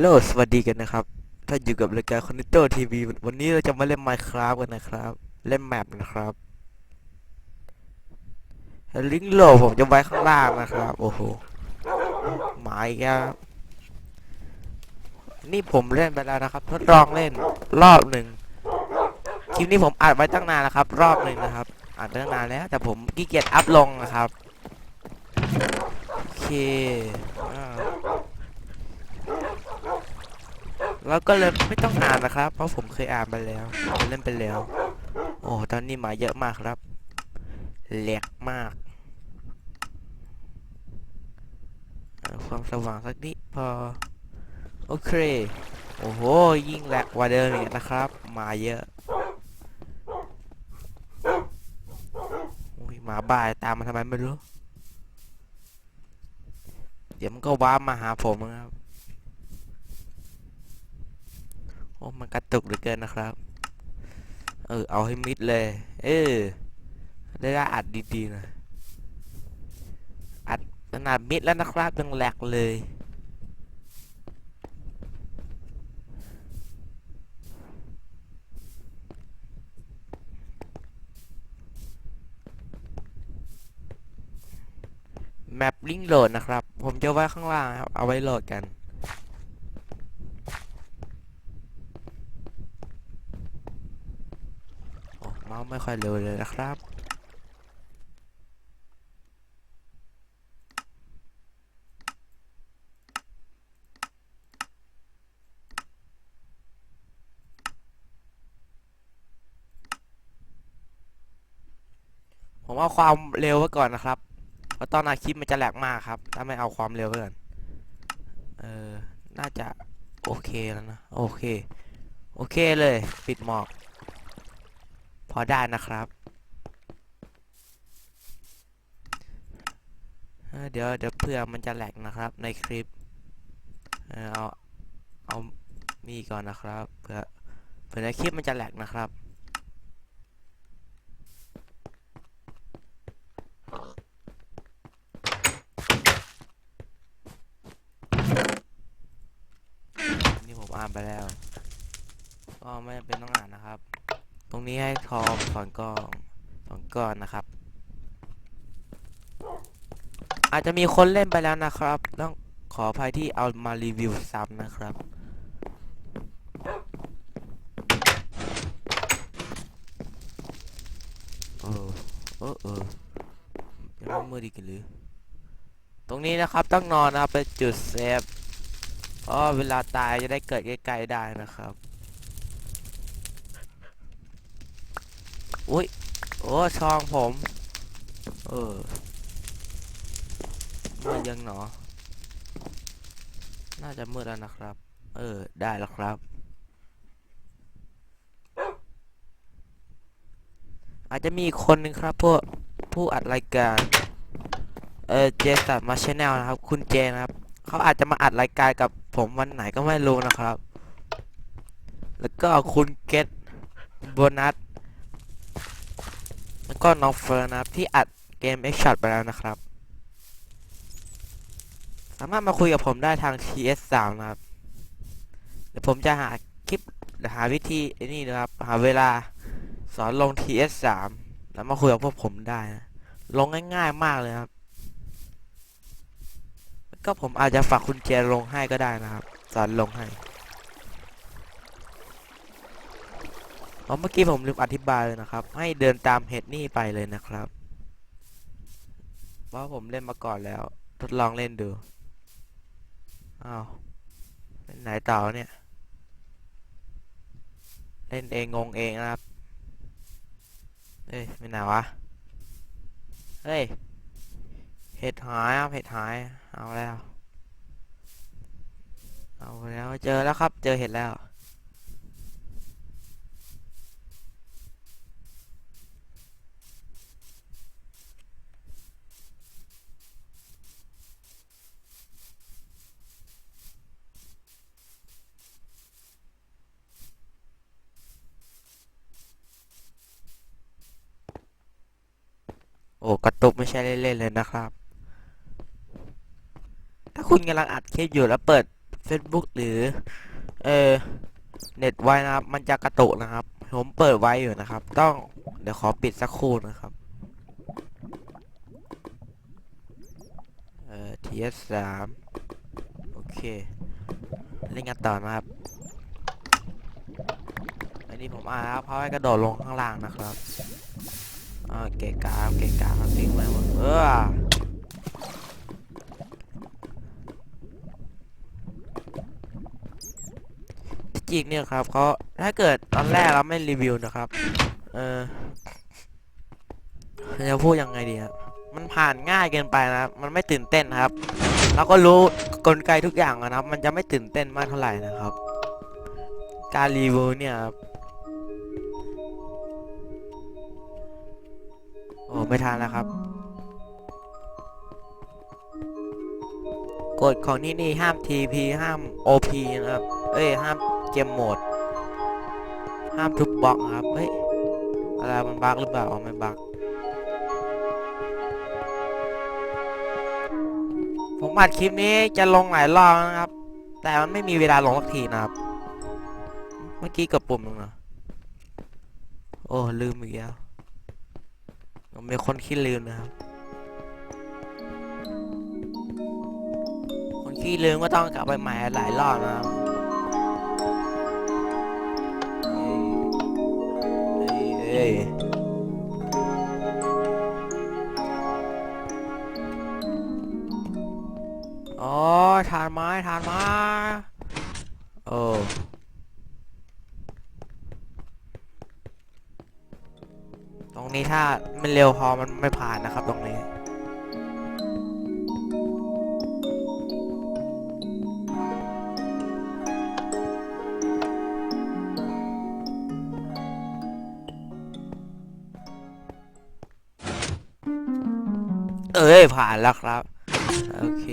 โลสวัสดีกันนะครับ ถ้าอยู่กับรายการคอนเนโตทีวีวันนี้เราจะมาเล่น Minecraft กันนะครับ เล่นแมปนะครับลิงก์โหลผมจะไว้ข้างล่างนะครับ โอ้โหหมายครับนี่ผมเล่นไปแล้วนะครับ ทดลองเล่นรอบหนึ่งคลิปนี้ผมอัดไว้ตั้งนานแล้วครับ รอบหนึ่งนะครับอัดตั้งนานแล้ว แต่ผมขี้เกียจอัพลงนะครับโอเค แล้วก็เลยไม่ต้องอ่านนะครับ เพราะผมเคยอ่านไปแล้วเล่นไปแล้ว โอ้ตอนนี้หมาเยอะมากครับแหลกมากความสว่างสักนิดพอ โอเค โอ้โห ยิ่งแหลกกว่าเดิมอีกนะครับหมาเยอะอุ้ยหมาบ้าตามมาทำไมไม่รู้ เดี๋ยวมันก็ว้ามาหาผมนะครับ โอ้มันกระตุกเหลือเกินนะครับ เออ เอาให้มิดเลย เออได้ได้อัดดีๆหนะ อัดขนาดมิดแล้วนะครับยังแหลกเลยแมปลิงโหลดนะครับ ผมจะไว้ข้างล่างครับ เอาไว้โหลดกัน โอ้เมาส์ ไม่ค่อยเร็วเลยนะครับผมเอาความเร็วไว้ก่อนนะครับ เพราะตอนอาคลิปมันจะแหลกมากครับ ถ้าไม่เอาความเร็วไว้ก่อน เออ น่าจะโอเคแล้วนะ โอเค โอเคเลย ปิดหมอก พอได้นะครับ เดี๋ยวเดี๋ยวเพื่อมันจะแหลกนะครับในคลิป เอาเอามีก่อนนะครับเพื่อเพื่อในคลิปมันจะแหลกนะครับ นี่ผมอ่านไปแล้ว ก็ไม่จำเป็นต้องอ่านนะครับ ตรงนี้ให้ทองสอนก้อนสอน ก้อนนะครับ อาจจะมีคนเล่นไปแล้วนะครับ ต้องขออภัยที่เอามารีวิวซ้ำนะครับ เออเออเออยังไม่มืดอีกหรือ ตรงนี้นะครับต้องนอนนะครับเป็นจุดเซฟเพราะเวลาตายจะได้เกิดใกล้ๆได้นะครับ อุ้ย อ้ชองผม เออมืดยังหนอ น่าจะมืดแล้วนะครับ เออ ได้แล้วครับ อาจจะมีคนหนึ่งครับพวกผู้อัดรายการ เออเจสันมาชแนลนะครับ คุณเจนะครับ เขาอาจจะมาอัดรายการกับผมวันไหนก็ไม่รู้นะครับ แล้วก็คุณเกตโบนัส แล้วก็น้องเฟิร์นนะครับที่อัดเกม X Shot ไปแล้วนะครับ สามารถมาคุยกับผมได้ทาง TS3 นะครับ เดี๋ยวผมจะหาคลิปหาวิธีไอ้นี่นะครับ หาเวลาสอนลง TS3 แล้วมาคุยกับพวกผมได้นะลงง่าย ๆมากเลยครับแล้วก็ผมอาจจะฝากคุณเจลงให้ก็ได้นะครับ สอนลงให้ เพราะเมื่อกี้ผมลืมอธิบายเลยนะครับ ให้เดินตามเฮดนี่ไปเลยนะครับเพราะผมเล่นมาก่อนแล้ว ทดลองเล่นดูอ้าวเล่นไหนต่อเนี่ย เล่นเองงงเองนะครับเอ้ยไม่ไหนวะเฮ้ยเห็ดหายครับเห็ดหายเอาแล้ว เอาแล้วเจอแล้วครับ เจอเห็ดแล้ว โอ้กระตุกไม่ใช่เล่นๆเลยนะครับ ถ้าคุณกำลังอัดคลิปอยู่แล้วเปิด Facebook หรือ เออเน็ตไว้นะครับ มันจะกระตุกนะครับ ผมเปิดไว้อยู่นะครับ ต้องเดี๋ยวขอปิดสักครู่นะครับเอ่อ TS สามโอเค เล่นกันต่อนะครับ อันนี้ผมอ่านครับเพราะให้กระโดดลงข้างล่างนะครับ อ่าเกะกาเกะกาทิ้งไว้หมดเออที่จริงเนี่ยครับเขาถ้าเกิดตอนแรกเราไม่รีวิวนะครับ เออจะพูดยังไงดีครับมันผ่านง่ายเกินไปนะมันไม่ตื่นเต้นครับเราก็รู้กลไกทุกอย่างนะครับ มันจะไม่ตื่นเต้นมากเท่าไหร่นะครับ การรีวิวเนี่ยครับ ไม่ทันแล้วครับ กฎของที่นี่ห้าม TP ห้าม OP นะครับ เอ้ย ห้ามเกมโหมด ห้ามทุบบล็อกนะครับ เฮ้ย อะไรมันบั๊กหรือเปล่าไม่บั๊กผมอัดคลิปนี้จะลงหลายรอบนะครับ แต่มันไม่มีเวลาลงสักทีนะครับ เมื่อกี้กดปุ่มนึงนะโอ้ลืมอีกแล้ว ผมเป็นคนขี้ลืมนะครับ คนขี้ลืมก็ต้องกลับไปใหม่หลายรอบนะครับเอ้ยเอ้ยเอ้ยอ๋อทานไม้ทานไม้โอ้ รงนี้ถ้ามันเร็วพอมันไม่ผ่านนะครับตรงนี้ เอ้ยผ่านแล้วครับ โอเค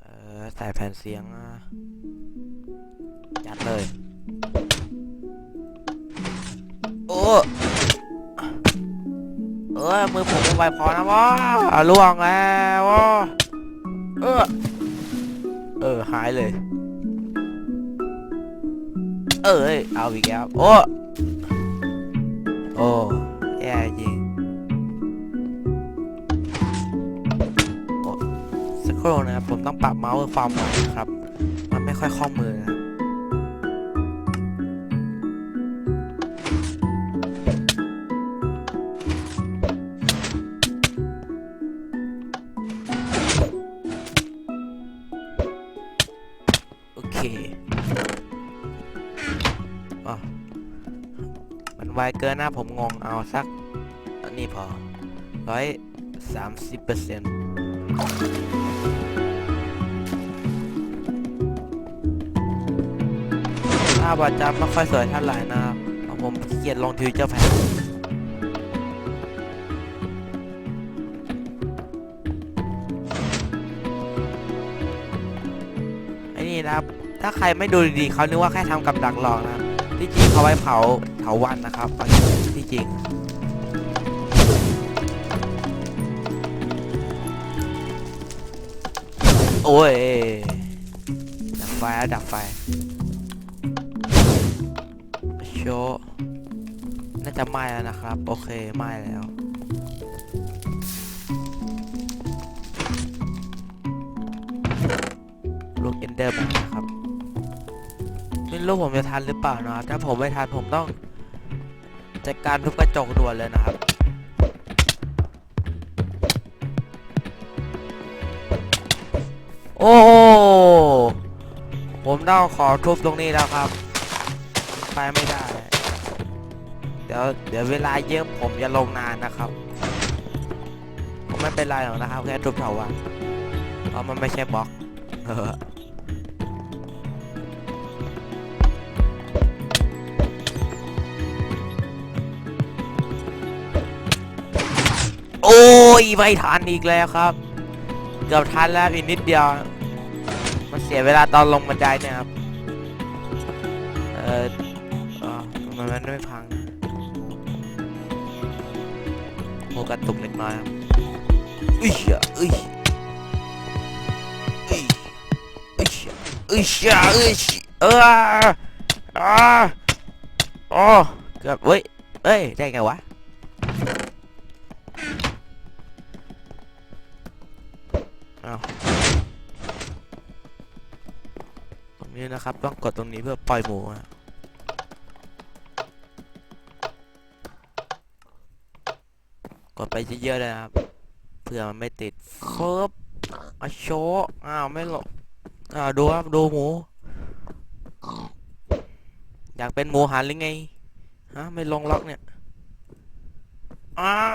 เออใส่แผ่น เสียงอะจัดเลย โอ้เออมือผมไม่ไหวพอนะวะล่วงแล้วเออเออหายเลย เอ้เอาอีกแล้วโอ้โอ้แย่จริง สักครู่นะครับ ผมต้องปรับเมาส์ความไวนะครับ มันไม่ค่อยคล่องมือนะครับโอเคอ๋อมันไวเกินนะผมงงเอาสัก อันนี้พอร้อยสามสิบเปอร์เซ็นต์าพอาจจะไม่ค่อยสวยเท่าไหร่นะครับผมขี้เกียจลงทวิตเจอร์แพนไอ้นี่นะครับ ถ้าใครไม่ดูดีๆเขานึกว่าแค่ทำกับดักหลอกนะครับที่จริงเขาไว้เผาเผาวันนะครับที่จริงโอ้ยดับไฟดับไฟ ชน่าจะไหม้แล้วนะครับ โอเคไหม้แล้ว ลูกเอนเดอร์แบบนะครับไม่รู้ผมจะทันหรือเปล่านะถ้าผมไม่ทันผมต้องจัดการทุบกระจกด่วนเลยนะครับโอ้ ผมต้องขอทุบตรงนี้แล้วครับ ไปไม่ได้ เดี๋ยวเดี๋ยวเวลาเยอะผมจะลงนานนะครับผมไม่เป็นไรหรอกนะครับแค่ทุบเถาวันเพราะมันไม่ใช่บล็อกเออโอ้ยไม่ทันอีกแล้วครับ เกือบทันแล้วอีกนิดเดียว มันเสียเวลาตอนลงบันไดเนี่ยครับ มันมันไม่พังนะโอกระตุกเล็กน้อยครับอุ้ยอะอุ้ยอุ้ยอุ้ยอุ้ยอะอุ้ยเอออ่าโอ้เกือบเว้ยเอ้ยได้ไงวะเอาตรงนี้นะครับ ต้องกดตรงนี้เพื่อปล่อยหมูอะ ดไปเยอะๆเลยนะครับเพื่อมันไม่ติดเฟิบอาโชอ้าวไม่หลบอ้าวดูครับดูหมู อยากเป็นหมูหันหรือไงฮะไม่ลงล็อกเนี่ยอ้าว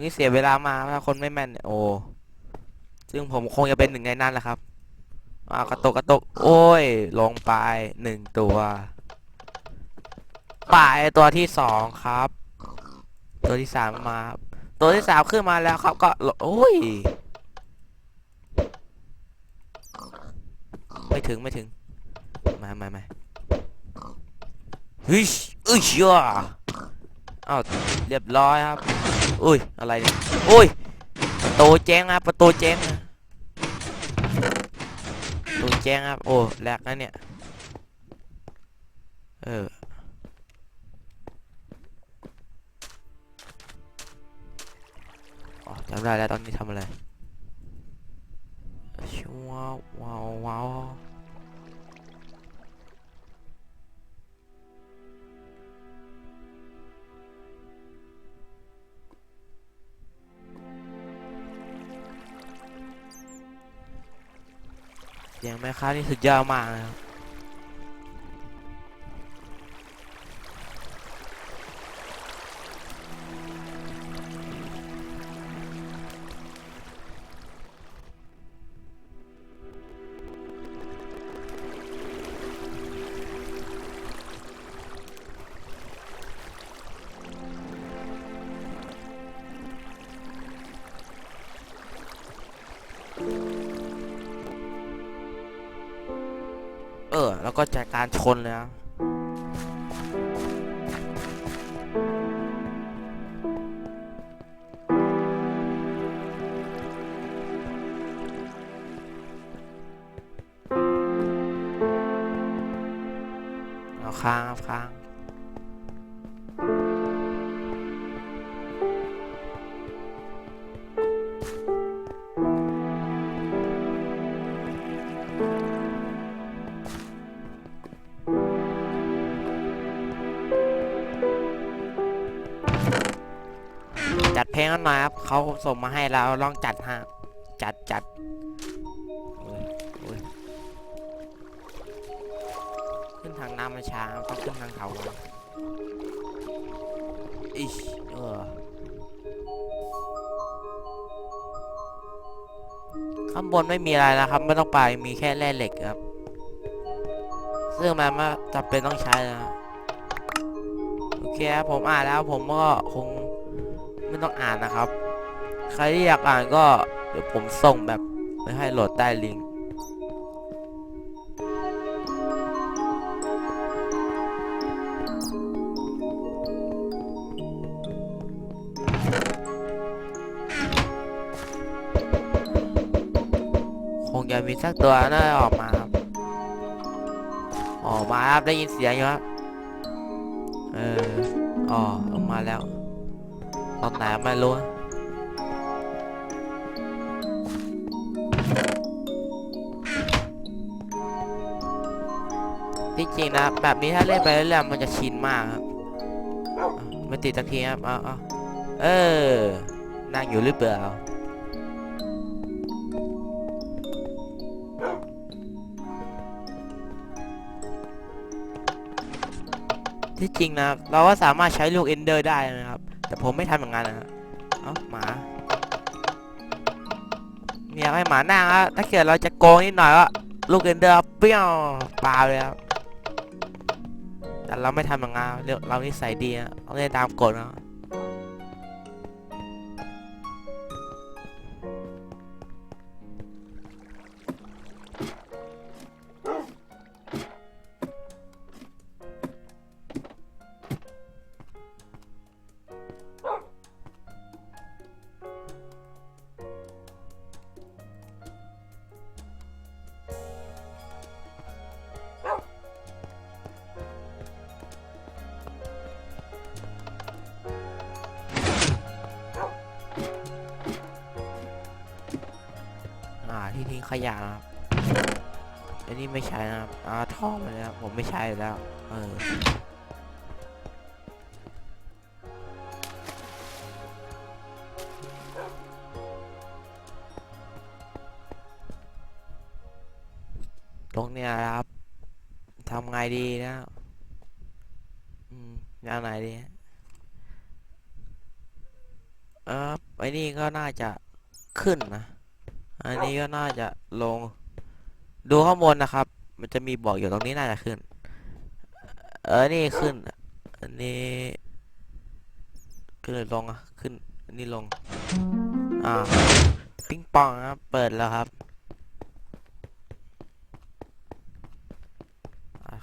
นี่เสียเวลามาถ้าคนไม่แม่นเนี่ยโอ้ซึ่งผมคงจะเป็นหนึ่งในนั้นแหละครับอ้าวกระตกกระตก โอ้ย ลงไปหนึ่งตัวไปตัวที่สองครับ ตัวที่สามมาตัวที่สามขึ้นมาแล้วครับก็โอ้ยไม่ถึงไม่ถึง มามามาเฮ้ยเอ้ยเชื่ออ้าวเรียบร้อยครับอุ้ยอะไรเนี่ยอุ้ยประตูแจ้งครับประตูแจ้งนะประตูแจ้งครับโอ้แหลกนะเนี่ยำได้แล้วตอนนี้ทำอะไรชิว้าวว้าวว้าวเสียงแม่ค้านี่สุดยอดมากนะครับ การชนเลยนะค้างครับค้าง หน่อยครับเขาส่งมาให้เราลองจัดฮะจัดจัดขึ้นทางน้ำมันช้าต้องขึ้นทางเขาก่อนอิชเออข้างบนไม่มีอะไรนะครับ ไม่ต้องไปมีแค่แร่เหล็กครับ ซึ่งมันไม่จำเป็นต้องใช้นะโอเคครับผมอ่านแล้วผมก็คง ไม่ต้องอ่านนะครับ ใครที่อยากอ่านก็เดี๋ยวผมส่งแบบไปให้โหลดใต้ลิงก์คงจะมีสักตัวน่าจะออกมาครับออกมาครับได้ยินเสียงอยู่ครับ เอออ๋อออกมาแล้ว ตอนไหนไม่รู้ที่จริงนะ แบบนี้ถ้าเล่นไปเรื่อยๆมันจะชินมากครับไม่ติดสักทีครับเอาเอาเออ นั่งอยู่หรือเปล่าที่จริงนะเราก็สามารถใช้ลูกเอนเดอร์ได้นะครับ แต่ผมไม่ทำอย่างนั้นนะครับเอ้าหมาเนี่ยให้หมานั่งถ้าเกิดเราจะโกงนิดหน่อยก็ลูกเอนเดอร์เปรี้ยวเปล่าเลยครับแต่เราไม่ทำอย่างนั้นเราเรานิสัยดีนะเราเล่นตามกฎนะ ขยะครับอันนี้ไม่ใช้นะครับอ่าท่องมาเลยครับผมไม่ใช้แล้ว เออตรงเนี้ยครับทำไงดีนะอืมยางไหนดีฮะเออไอ้นี่ก็น่าจะขึ้นนะ อันนี้ก็น่าจะลง ดูข้างบนนะครับ มันจะมีบอกอยู่ตรงนี้น่าจะขึ้น เออนี่ขึ้น อันนี้ ขึ้นหรือลงอะขึ้น อันนี้ลง อ่า ปิ้งปองครับ เปิดแล้วครับ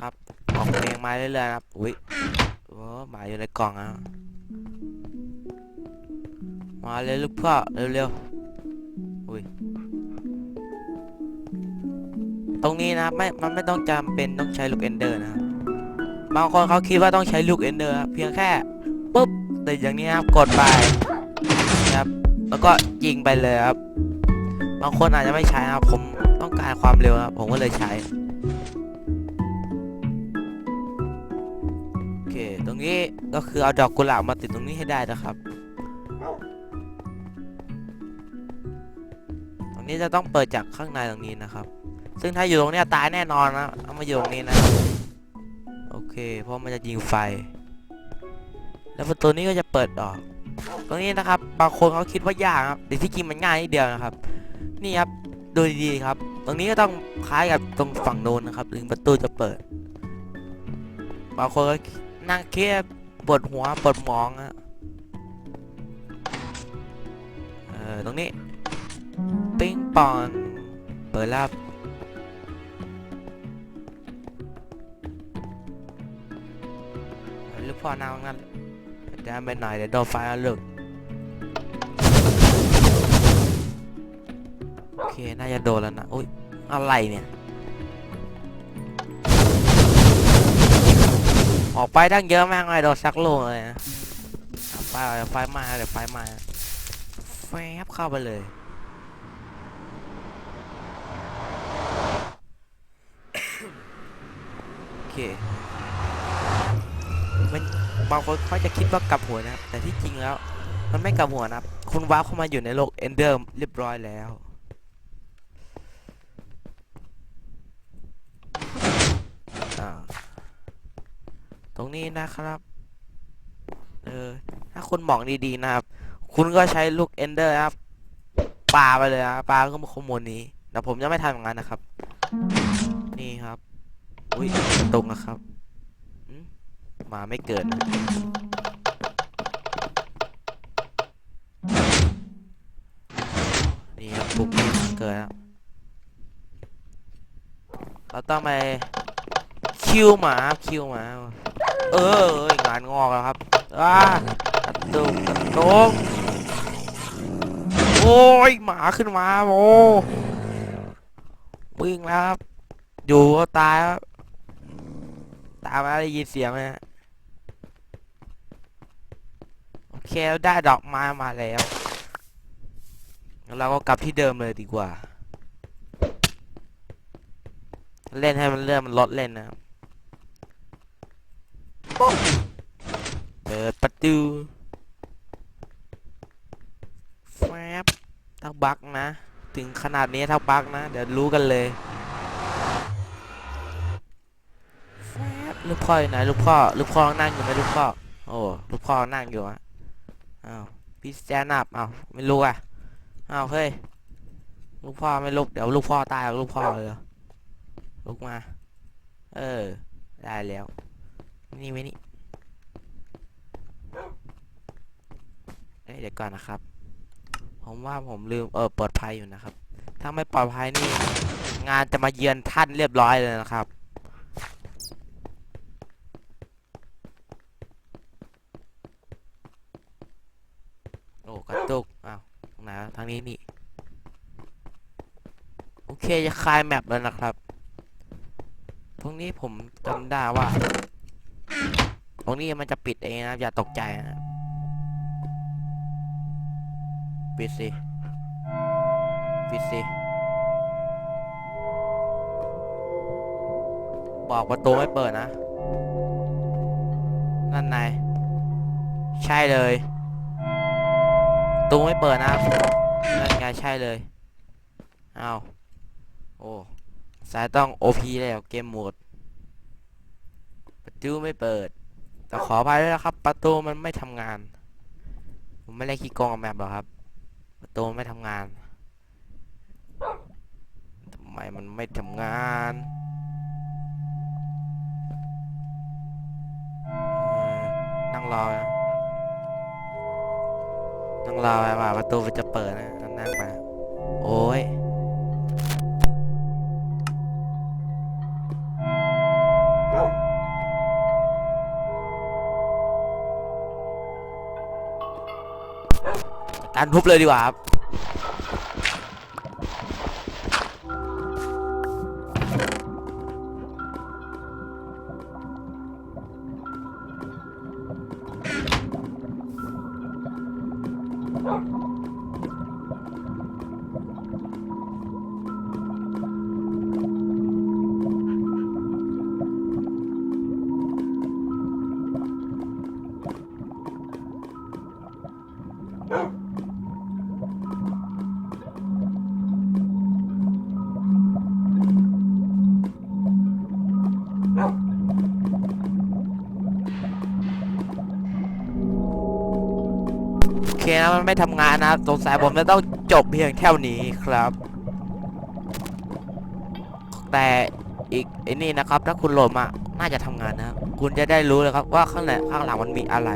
ครับออกเพลงมาเรื่อยๆครับ อุ้ยโอ้หมาอยู่ในกล่องอะ มาเลยลูกพ่อเร็วๆ ตรงนี้นะครับไม่ มันไม่ต้องจำเป็นต้องใช้ลูกเอนเดอร์นะครับบางคนเขาคิดว่าต้องใช้ลูกเอนเดอร์ครับเพียงแค่ปุ๊บติดอย่างนี้ครับกดไปนะครับแล้วก็ยิงไปเลยครับบางคนอาจจะไม่ใช้ครับผมต้องการความเร็วครับผมก็เลยใช้โอเคตรงนี้ก็คือเอาดอกกุหลาบมาติดตรงนี้ให้ได้นะครับ ตรงนี้จะต้องเปิดจากข้างในตรงนี้นะครับ ซึ่งถ้าอยู่ตรงเนี้ยตายแน่นอนนะเอามาอยู่ตรงนี้นะ โอเค เพราะมันจะยิงไฟ แล้วประตูนี้ก็จะเปิดออก ตรงนี้นะครับ บางคนเขาคิดว่ายากครับแต่ที่จริงมันง่ายนิดเดียวนะครับ นี่ครับ ดูดีๆครับ ตรงนี้ก็ต้องคล้ายกับตรงฝั่งโน้นนะครับ ถึงประตูจะเปิด บางคนก็นั่งเครียดปวดหัวปวดหมองอะเออตรงนี้ ปิ้งปอน เปิดแล้ว ลูกพ่อนั่งตรงนั้นเดี๋ยวไปหน่อยเดี๋ยวโดนไฟแล้วลึกโอเค น่าจะโดนแล้วนะอุ้ยอะไรเนี่ย ออกไปตั้งเยอะมากเลยโดนซักโลเลยนะไฟไฟมาเดี๋ยวไฟมาแฟบเข้าไปเลยโอเค บางคนเขาจะคิดว่ากลับหัวนะครับ แต่ที่จริงแล้ว มันไม่กลับหัวนะครับ คุณว้าร์ปเข้ามาอยู่ในโลกเอนเดอร์เรียบร้อยแล้ว ตรงนี้นะครับ เออ ถ้าคุณมองดีๆนะครับ คุณก็ใช้ลูกเอนเดอร์ครับปาไปเลยนะปาก็มาขโมยนี้แต่ผมจะไม่ทำอย่างนั้นนะครับ นี่ครับ อุ้ยตรงนะครับ มาไม่เกิดนะนี่ครับปุ๊บมีมาเกิดแล้วเราต้องไปคิวหมาคิวหมา เออเองานงอกแล้วครับอ้ากระตุกกระตุกโอ้ยหมาขึ้นมาโอ้วิ่งแล้วครับอยู่ก็ตายครับตามมาได้ยินเสียงไหมฮะ โอเคเราได้ดอกไม้มาแล้วเราก็กลับที่เดิมเลยดีกว่า เล่นให้มันเลื่อนมันลดเล่นนะเปิดประตูแฟบถ้าบักนะ ถึงขนาดนี้ถ้าบักนะ เดี๋ยวรู้กันเลยลูกพ่ออยู่ไหนลูกพ่อลูกพ่อนั่งอยู่ไหมลูกพ่อโอ้ลูกพ่อนั่งอยู่อะ อ้าวพี่แจนับอ้าวไม่รู้อะอ้าวเฮ้ยลูกพ่อไม่ลุกเดี๋ยวลูกพ่อตายกับลูกพ่อเลยลุกมา เออ ได้แล้ว นี่ไหมนี่เอ้ยเดี๋ยวก่อนนะครับ ผมว่าผมลืมเออปลอดภัยอยู่นะครับ ถ้าไม่ปลอดภัยนี่ งานจะมาเยือนท่านเรียบร้อยเลยนะครับ โอ้กระตุกอ้าวตรงไหนทางนี้นี่ โอเคจะคลายแมปแล้วนะครับ ตรงนี้ผมจำได้ว่า ตรงนี้มันจะปิดเองนะอย่าตกใจนะปิดสิปิดสิบอกประตูไม่เปิดนะนั่นไงใช่เลย ตูไม่เปิดนะนั่นไงใช่เลยเอาโอ้สายต้อง OP แล้วเกมโหมดประตูไม่เปิดแต่ขออภัยด้วยนะครับ ประตูมันไม่ทำงาน ผมไม่ได้ขี้โกงแมปหรอกครับ ประตูไม่ทำงานทำไมมันไม่ทำงานนั่งรอนะ นั่งรอไปว่าประตูมันจะเปิดนะนั่งมา โอ้ยดันทุบเลยดีกว่าครับ มันไม่ทำงานนะครับสงสัยผมจะต้องจบเพียงแค่นี้ครับ แต่อีกไอ้นี่นะครับ ถ้าคุณโหลดมาน่าจะทำงานนะ คุณจะได้รู้เลยครับว่าข้างในข้างหลังมันมีอะไร